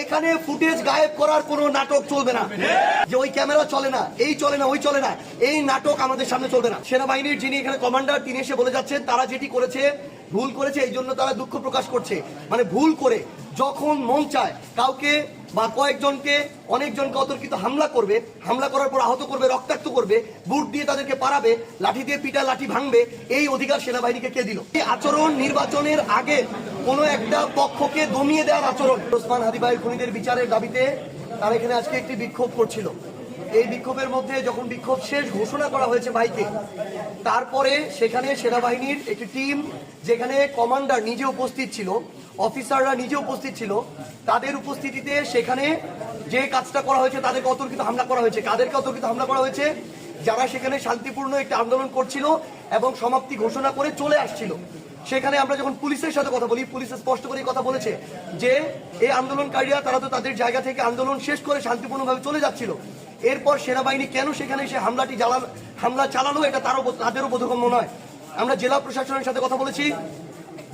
এখানে ফুটেজ গায়েব করার কোনো নাটক চলবে না। যে ওই ক্যামেরা চলে না, এই চলে না, ওই চলে না, এই নাটক আমাদের সামনে চলবে না। সেনাবাহিনীর যিনি এখানে কমান্ডার তিনি এসে বলে যাচ্ছেন, তারা যেটি করেছে, ভুল করেছে, এই জন্য তারা দুঃখ প্রকাশ করছে। মানে ভুল করে, যখন মন চায়, কাউকে বা কয়েকজনকে, অনেকজনকে অতর্কিত হামলা করবে, হামলা করার পর আহত করবে, রক্তাক্ত করবে বুট দিয়ে তাদেরকে পারাবে লাঠি দিয়ে পিটা লাঠি ভাঙবে, এই অধিকার সেনাবাহিনীকে কে দিল? এই আচরণ নির্বাচনের আগে কোনো একটা পক্ষকে দমিয়ে দেওয়ার আচরণ। ওসমান হাদিবাই খুনিদের বিচারের দাবিতে তারা এখানে আজকে একটি বিক্ষোভ করছিল। এই বিক্ষোভের মধ্যে যখন বিক্ষোভ শেষ ঘোষণা করা হয়েছে বাইকে তারপরে সেখানে সেনাবাহিনীর একটি টিম যেখানে কমান্ডার নিজে উপস্থিত ছিল, অফিসাররা নিজে উপস্থিত ছিল, তাদের উপস্থিতিতে সেখানে যে কাজটা করা হয়েছে তাদেরকে অতর্কিত হামলা করা হয়েছে। কাদেরকে অতর্কিত হামলা করা হয়েছে? যারা সেখানে শান্তিপূর্ণ একটি আন্দোলন করছিল এবং সমাপ্তি ঘোষণা করে চলে আসছিল। সেখানে আমরা যখন পুলিশের সাথে কথা বলি, পুলিশ স্পষ্ট করে কথা বলেছে যে, এই আন্দোলনকারীরা, তারা তো তাদের জায়গা থেকে আন্দোলন শেষ করে শান্তিপূর্ণভাবে চলে যাচ্ছিল। এরপর সেনাবাহিনী কেন সেখানে এসে হামলাটি জ্বালান হামলা চালানো এটা তারও তাদেরও বোধগম্য নয়। আমরা জেলা প্রশাসনের সাথে কথা বলেছি।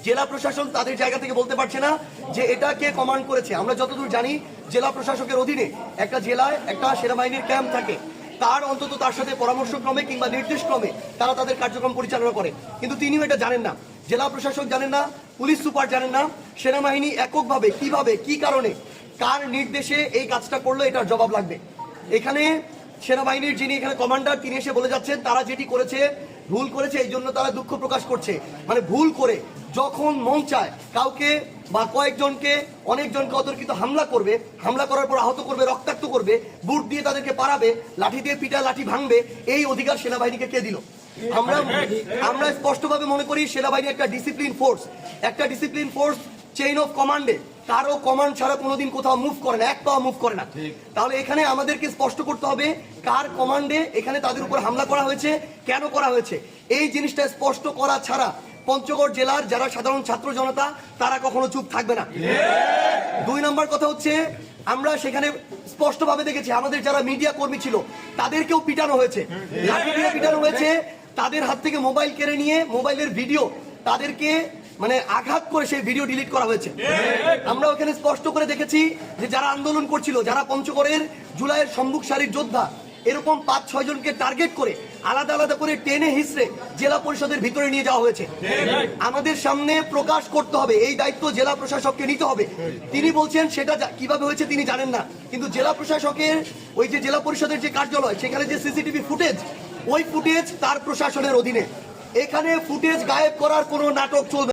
জেলা প্রশাসন তাদের জায়গা থেকে বলতে পারছে না যে এটা কে কমান্ড করেছে। আমরা যতদূর জানি, জেলা প্রশাসকের অধীনে একটা জেলায় একটা সেনাবাহিনীর ক্যাম্প থাকে। তার অন্তত তার সাথে পরামর্শক্রমে কিংবা নির্দেশক্রমে তারা তাদের কার্যক্রম পরিচালনা করে। কিন্তু তিনিও এটা জানেন না। জেলা প্রশাসক জানেন না, পুলিশ সুপার জানেন না, সেনাবাহিনী এককভাবে কীভাবে, কি কারণে, কার নির্দেশে এই কাজটা করল এটার জবাব লাগবে। এখানে সেনাবাহিনীর যিনি এখানে কমান্ডার, তিনি এসে বলে যাচ্ছেন, তারা যেটি করেছে, ভুল করেছে, এই জন্য তারা দুঃখ প্রকাশ করছে। মানে ভুল করে, যখন মন চায়, কাউকে বা কয়েকজনকে অনেকজনকে অতর্কিত হামলা করবে হামলা করার পর আহত করবে রক্তাক্ত করবে বুট দিয়ে তাদেরকে পারাবে লাঠি দিয়ে পিটা লাঠি ভাঙবে এই অধিকার সেনাবাহিনীকে কে দিল? আমরা আমরা স্পষ্টভাবে মনে করি সেনাবাহিনী একটা ডিসিপ্লিন ফোর্স একটা ডিসিপ্লিন ফোর্স চেইন অফ কমান্ডে কারও কমান্ড ছাড়া কোনোদিন কোথাও মুভ করে না এক পাও মুভ করে না। তাহলে এখানে আমাদেরকে স্পষ্ট করতে হবে কার কমান্ডে এখানে তাদের উপর হামলা করা হয়েছে কেন করা হয়েছে। এই জিনিসটা স্পষ্ট করা ছাড়া পঞ্চগড় জেলার যারা সাধারণ ছাত্র জনতা, তারা কখনো চুপ থাকবে না। দুই নম্বর কথা হচ্ছে, আমরা সেখানে স্পষ্টভাবে দেখেছি, আমাদের যারা মিডিয়া কর্মী ছিল, তাদেরকেও পিটানো হয়েছে। পিটানো হয়েছে, তাদের হাত থেকে মোবাইল কেড়ে নিয়ে মোবাইলের ভিডিও তাদেরকে মানে আঘাত করে সেই ভিডিও ডিলিট করা হয়েছে। আমরা ওখানে স্পষ্ট করে দেখেছি যে যারা আন্দোলন করছিল, যারা পঞ্চগড়ের জুলাইয়ের সম্মুখ সারির যোদ্ধা, এরকম পাঁচ ছয় জনকে টার্গেট করে আলাদা আলাদা করে টেনে হিসড়ে জেলা পরিষদের ভিতরে নিয়ে যাওয়া হয়েছে। আমাদের সামনে প্রকাশ করতে হবে, এই দায়িত্ব জেলা প্রশাসককে নিতে হবে। তিনি বলছেন সেটা কীভাবে হয়েছে তিনি জানেন না। কিন্তু জেলা প্রশাসকের ওই যে জেলা পরিষদের যে কার্যালয়, সেখানে যে সিসিটিভি ফুটেজ, ওই ফুটেজ তার প্রশাসনের অধীনে। এখানে ফুটেজ গায়েব করার কোনো নাটক চলবে।